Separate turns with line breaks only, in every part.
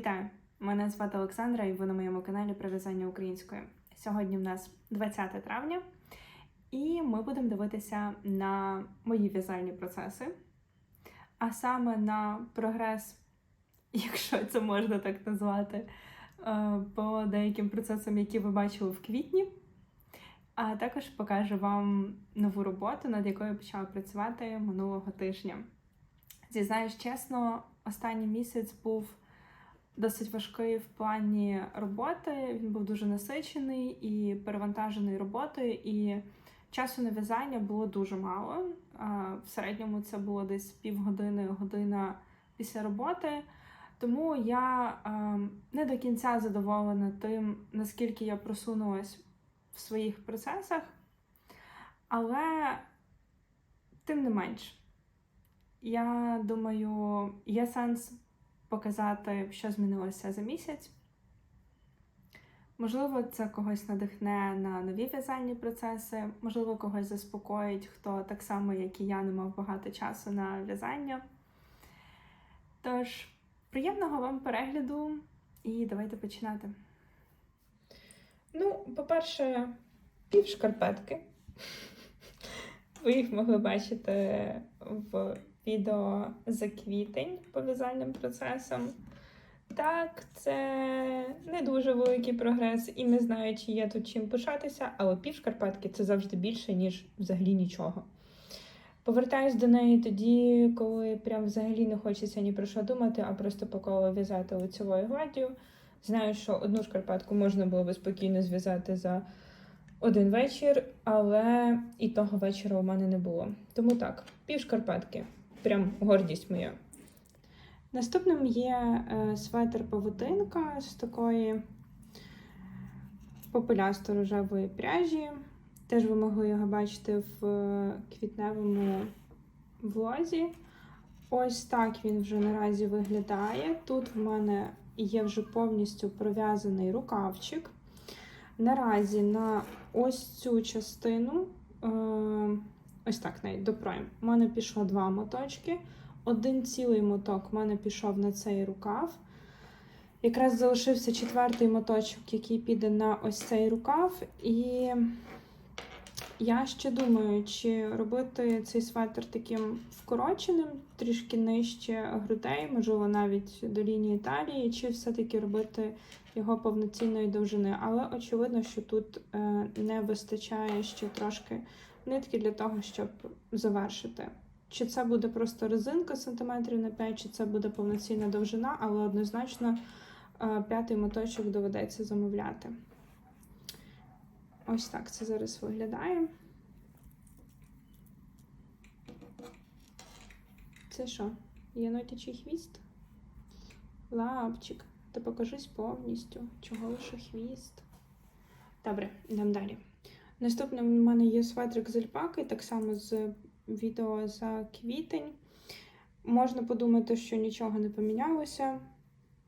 Вітаю! Мене звати Олександра, і ви на моєму каналі про в'язання українською. Сьогодні в нас 20 травня, і ми будемо дивитися на мої в'язальні процеси, а саме на прогрес, якщо це можна так назвати, е, по деяким процесам, які ви бачили в квітні. А також покажу вам нову роботу, над якою я почала працювати минулого тижня. Зізнаюсь чесно, останній місяць був досить важкий в плані роботи. Він був дуже насичений і перевантажений роботою, і часу на в'язання було дуже мало. В середньому це було десь півгодини, година після роботи. Тому я не до кінця задоволена тим, наскільки я просунулась в своїх процесах, але тим не менш. Я думаю, є сенс показати, що змінилося за місяць. Можливо, це когось надихне на нові в'язальні процеси, можливо, когось заспокоїть, хто так само, як і я, не мав багато часу на в'язання. Тож, приємного вам перегляду і давайте починати. Ну, по-перше, пів шкарпетки. Ви їх могли бачити в відео за квітень по в'язальним процесам. Так, це не дуже великий прогрес, і не знаю, чи є тут чим пишатися, але пів шкарпетки це завжди більше, ніж взагалі нічого. Повертаюсь до неї тоді, коли прям взагалі не хочеться ні про що думати, а просто по колу в'язати лицевою гладдю. Знаю, що одну шкарпетку можна було би спокійно зв'язати за один вечір, але і того вечора у мене не було. Тому так, пів шкарпетки. Прям гордість моя. Наступним є е, светр павутинка з такої попелясто рожевої пряжі. Теж ви могли його бачити в е, квітневому влозі. Ось так він вже наразі виглядає. Тут в мене є вже повністю пров'язаний рукавчик. Наразі на ось цю частину, е, ось так навіть до пройм, у мене пішло два моточки. Один цілий моток в мене пішов на цей рукав. Якраз залишився четвертий моточок, який піде на ось цей рукав. І я ще думаю, чи робити цей светр таким вкороченим, трішки нижче грудей, можливо, навіть до лінії талії, чи все-таки робити його повноцінної довжини. Але очевидно, що тут е, не вистачає ще трошки нитки для того, щоб завершити. Чи це буде просто резинка сантиметрів на 5, чи це буде повноцінна довжина, але однозначно е, п'ятий моточок доведеться замовляти. Ось так це зараз виглядає. Це що? Єнотячий хвіст? Лапчик. Та покажись повністю. Чого лише хвіст? Добре, йдемо далі. Наступним у мене є светрик з альпаки, так само з відео за квітень. Можна подумати, що нічого не помінялося,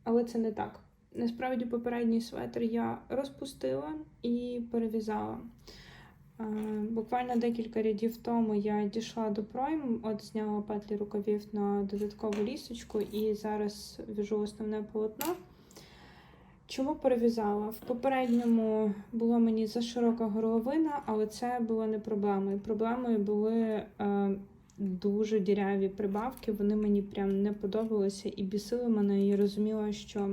але це не так. Насправді, попередній светр я розпустила і перев'язала. Е, Буквально декілька рядів тому я дійшла до пройм, от зняла петлі рукавів на додаткову лісочку і зараз в'яжу основне полотно. Чому перев'язала? В попередньому було мені за широка горловина, але це було не проблемою. Проблемою були е, дуже діряві прибавки, вони мені прям не подобалися і бісили мене. Я розуміла, що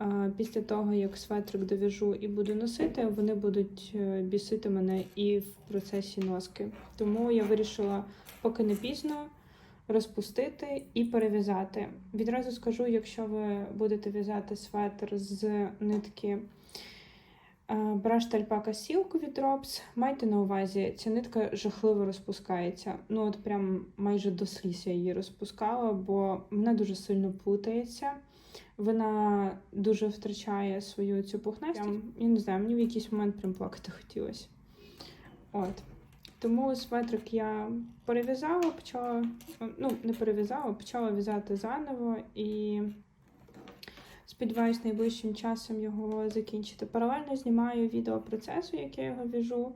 е, після того, як светрик дов'яжу і буду носити, вони будуть е, бісити мене і в процесі носки. Тому я вирішила, поки не пізно розпустити і перев'язати. Відразу скажу, якщо ви будете в'язати светр з нитки Brush Alpaca Silk від Drops, майте на увазі, ця нитка жахливо розпускається. Ну, от прям майже до сліз я її розпускала, бо вона дуже сильно плутається. Вона дуже втрачає свою цю пухнастість. Я не знаю, мені в якийсь момент прям плакати хотілося. От. Тому светрик я перев'язала, почала, ну, не перев'язала, почала в'язати заново і сподіваюся, найближчим часом його закінчити. Паралельно знімаю відео процесу, як я його в'яжу,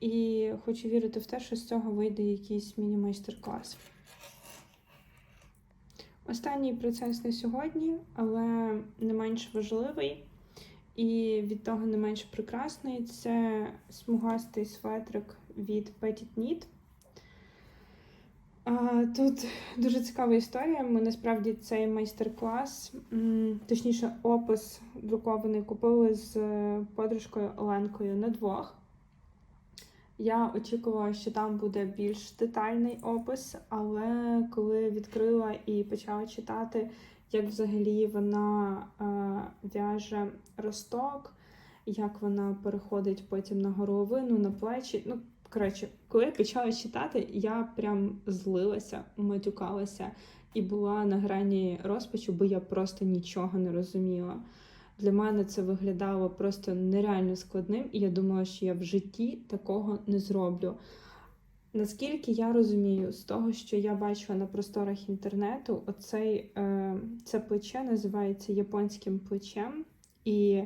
і хочу вірити в те, що з цього вийде якийсь міні-майстер-клас. Останній процес на сьогодні, але не менш важливий і від того не менш прекрасний це смугастий светрик від Petit Knit. Тут дуже цікава історія. Ми насправді цей майстер-клас, точніше, опис друкований купили з е, подружкою Оленкою на двох. Я очікувала, що там буде більш детальний опис, але коли відкрила і почала читати, як взагалі вона е, в'яже росток, як вона переходить потім на горловину, на плечі. Ну, коротше, коли я почала читати, я прям злилася, матюкалася і була на грані розпачу, бо я просто нічого не розуміла. Для мене це виглядало просто нереально складним, і я думала, що я в житті такого не зроблю. Наскільки я розумію, з того, що я бачила на просторах інтернету, оцей, е, це плече називається японським плечем, і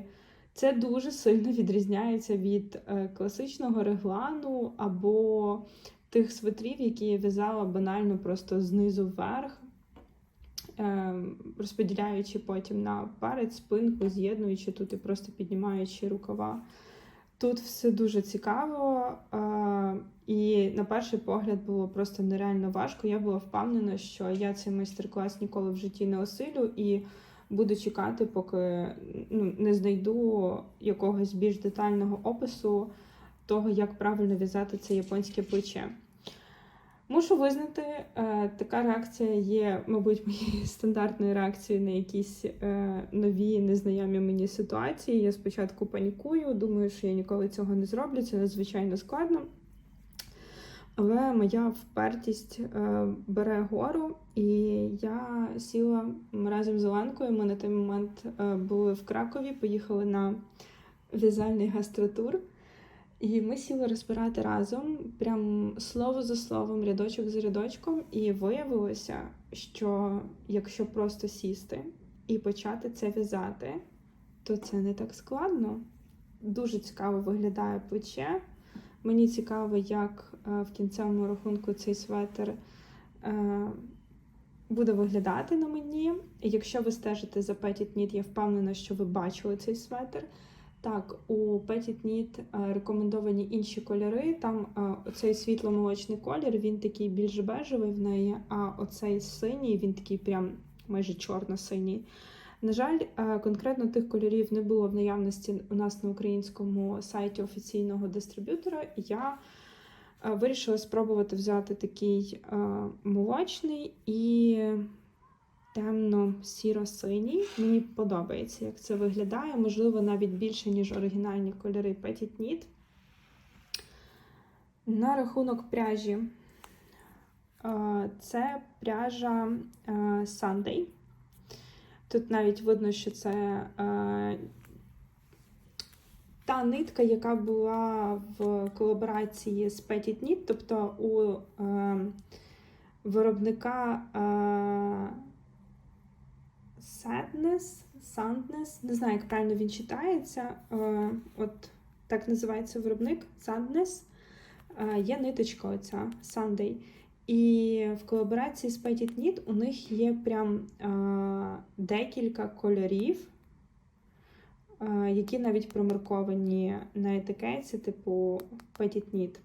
це дуже сильно відрізняється від е, класичного реглану або тих свитрів, які я в'язала банально просто знизу вверх. Е, розподіляючи потім на перед, спинку, з'єднуючи тут і просто піднімаючи рукава. Тут все дуже цікаво, е, і на перший погляд було просто нереально важко. Я була впевнена, що я цей майстер-клас ніколи в житті не осилю і буду чекати, поки ну, не знайду якогось більш детального опису того, як правильно в'язати це японське плече. Мушу визнати, е, така реакція є, мабуть, моєю стандартною реакцією на якісь е, нові незнайомі мені ситуації. Я спочатку панікую, думаю, що я ніколи цього не зроблю, це надзвичайно складно. Але моя впертість е, бере гору, і я сіла разом з Оленкою. Ми на той момент були в Кракові, поїхали на в'язальний гастротур. І ми сіли розбирати разом, прям слово за словом, рядочок за рядочком, і виявилося, що якщо просто сісти і почати це в'язати, то це не так складно. Дуже цікаво виглядає плече. Мені цікаво, як е, в кінцевому рахунку цей светр е, буде виглядати на мені. Якщо ви стежите за Petit Knit, я впевнена, що ви бачили цей светр. Так, у Petit Knit е, рекомендовані інші кольори. Там оцей світло-молочний колір, він такий більш бежевий в неї, а оцей синій, він такий прям майже чорно-синій. На жаль, е, конкретно тих кольорів не було в наявності у нас на українському сайті офіційного дистриб'ютора. Я вирішила спробувати взяти такий молочний і темно-сіро-синій. Мені подобається, як це виглядає. Можливо, навіть більше, ніж оригінальні кольори Petit Knit. На рахунок пряжі. Це пряжа Sunday. Тут навіть видно, що це та нитка, яка була в колаборації з Petit Knit, тобто у виробника Sadness, Sandness, не знаю, як правильно він читається. Е, от так називається виробник Sandness. Е, є ниточка оця Sunday. І в колаборації з Petit Knit у них є прям е, декілька кольорів, які навіть промарковані на етикетці, типу Petit Knit.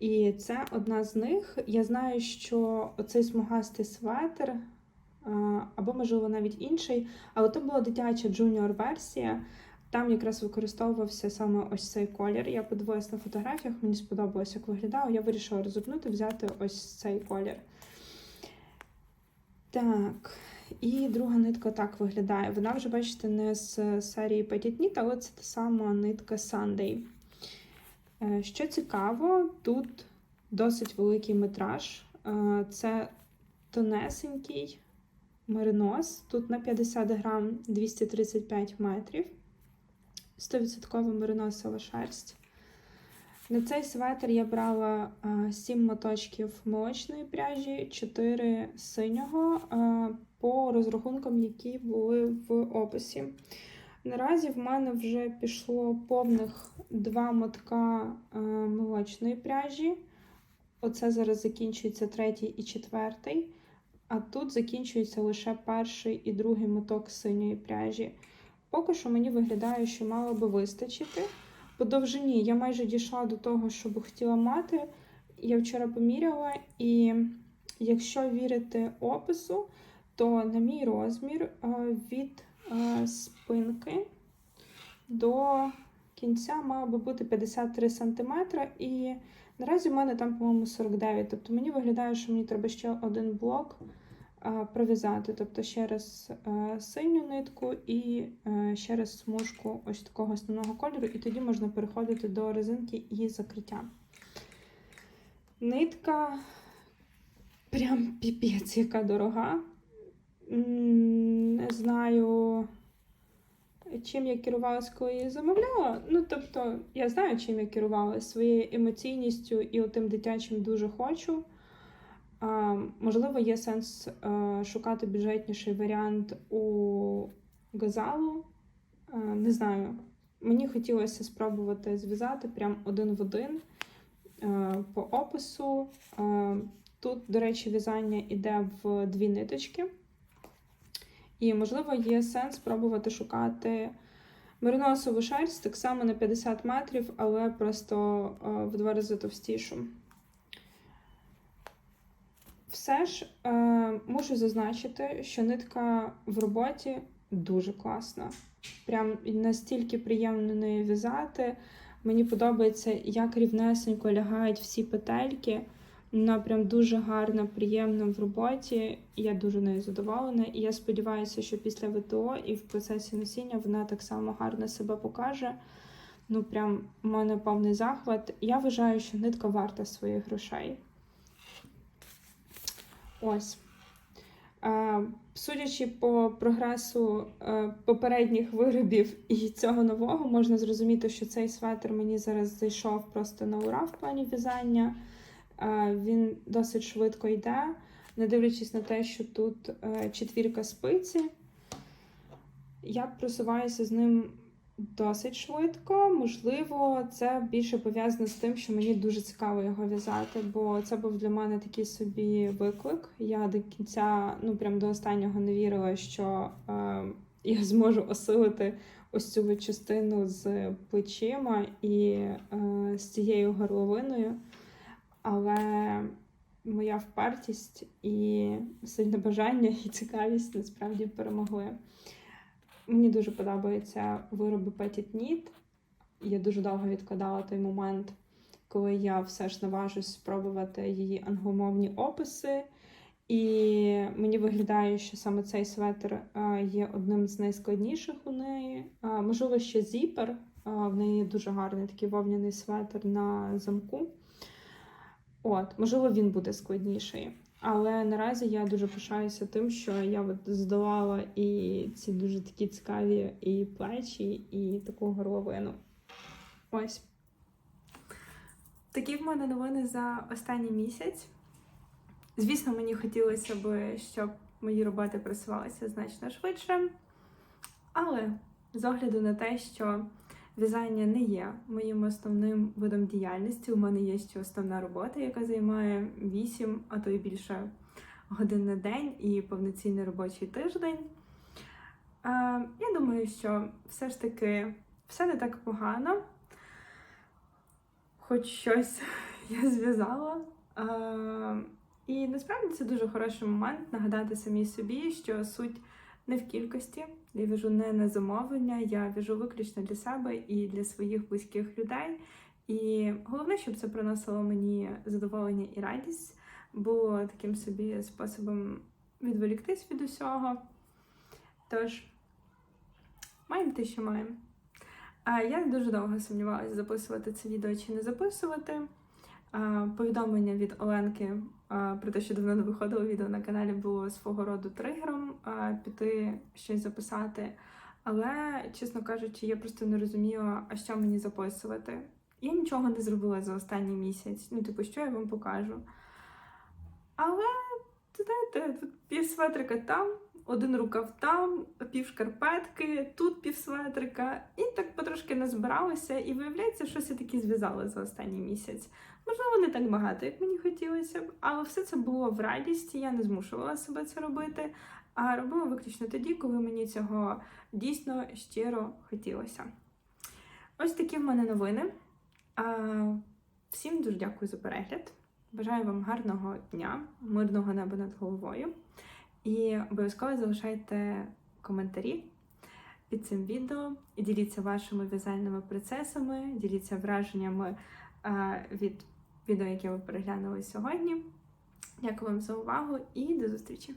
І це одна з них. Я знаю, що оцей смугастий светр або, можливо, навіть інший. Але то була дитяча джуніор-версія. Там якраз використовувався саме ось цей колір. Я подивилась на фотографіях, мені сподобалось, як виглядало. Я вирішила ризикнути, взяти ось цей колір. Так, і друга нитка так виглядає. Вона вже, бачите, не з серії Petit Knit, але це та сама нитка Sunday. Е, що цікаво, тут досить великий метраж. Е, це тонесенький меринос. Тут на 50 грам 235 метрів. 100% мериносова шерсть. На цей светр я брала 7 моточків молочної пряжі, 4 синього по розрахункам, які були в описі. Наразі в мене вже пішло повних 2 мотка молочної пряжі. Оце зараз закінчується третій і четвертий. а тут закінчується лише перший і другий моток синьої пряжі. Поки що мені виглядає, що мало би вистачити. По довжині я майже дійшла до того, що би хотіла мати. Я вчора поміряла, і якщо вірити опису, то на мій розмір е, від е, спинки до кінця мало би бути 53 см. І наразі в мене там, по-моєму, 49. Тобто мені виглядає, що мені треба ще один блок пров'язати. Тобто ще раз е, синю нитку і е, ще раз смужку ось такого основного кольору, і тоді можна переходити до резинки і закриття. Нитка прям піпець, яка дорога. Не знаю, чим я керувалась, коли її замовляла. Ну, тобто, я знаю, чим я керувалася своєю емоційністю і тим дитячим дуже хочу. Можливо, є сенс е, шукати бюджетніший варіант у газалу. Е, не знаю. Мені хотілося спробувати зв'язати прям один в один е, по опису. Тут, до речі, в'язання йде в дві ниточки. І, можливо, є сенс спробувати шукати мериносову шерсть так само на 50 метрів, але просто в два рази товстішу. Все ж е, мушу зазначити, що нитка в роботі дуже класна. Прям настільки приємно нею в'язати. Мені подобається, як рівнесенько лягають всі петельки. Вона прям дуже гарна, приємна в роботі. Я дуже нею задоволена. І я сподіваюся, що після ВТО і в процесі носіння вона так само гарно себе покаже. Ну, прям у мене повний захват. Я вважаю, що нитка варта своїх грошей. Ось. Судячи по прогресу е, попередніх виробів і цього нового, можна зрозуміти, що цей светр мені зараз зайшов просто на ура в плані в'язання. Е, Він досить швидко йде, не дивлячись на те, що тут е, четвірка спиці. Я просуваюся з ним досить швидко. Можливо, це більше пов'язано з тим, що мені дуже цікаво його в'язати, бо це був для мене такий собі виклик. Я до кінця, ну прям до останнього не вірила, що е, я зможу осилити ось цю частину з плечима і е, з цією горловиною. Але моя впертість і сильне бажання і цікавість насправді перемогли. Мені дуже подобаються вироби Petit Knit. Я дуже довго відкладала той момент, коли я все ж наважусь спробувати її англомовні описи. І мені виглядає, що саме цей светр е, є одним з найскладніших у неї. Е, Можливо, ще зіпер. Е, В неї дуже гарний такий вовняний светр на замку. От, можливо, він буде складніший. Але наразі я дуже пишаюся тим, що я от здолала і ці дуже такі цікаві і плечі, і таку горловину. Ось. Такі в мене новини за останній місяць. Звісно, мені хотілося б, щоб мої роботи просувалися значно швидше. Але з огляду на те, що в'язання не є моїм основним видом діяльності, у мене є ще основна робота, яка займає 8, а то й більше годин на день і повноцінний робочий тиждень. Е, Я думаю, що все ж таки все не так погано. Хоч щось я зв'язала. Е, І насправді це дуже хороший момент нагадати самій собі, що суть не в кількості. Я в'яжу не на замовлення, я в'яжу виключно для себе і для своїх близьких людей. І головне, щоб це приносило мені задоволення і радість, було таким собі способом відволіктись від усього. Тож, маємо те, що маємо. А я дуже довго сумнівалася, записувати це відео чи не записувати. Повідомлення від Оленки про те, що давно не виходило відео на каналі, було свого роду тригером піти щось записати. Але, чесно кажучи, я просто не розуміла, а що мені записувати. Я нічого не зробила за останній місяць. Ну, типу, що я вам покажу. Але, знаєте, тут пів там, один рукав там, пів шкарпетки, тут пів светрика, і так потрошки назбиралося, і виявляється, щось я таки зв'язала за останній місяць. Можливо, не так багато, як мені хотілося б, але все це було в радісті, я не змушувала себе це робити, а робила виключно тоді, коли мені цього дійсно щиро хотілося. Ось такі в мене новини. Всім дуже дякую за перегляд. Бажаю вам гарного дня, мирного неба над головою. І обов'язково залишайте коментарі під цим відео і діліться вашими в'язальними процесами, діліться враженнями від відео, яке ви переглянули сьогодні. Дякую вам за увагу і до зустрічі!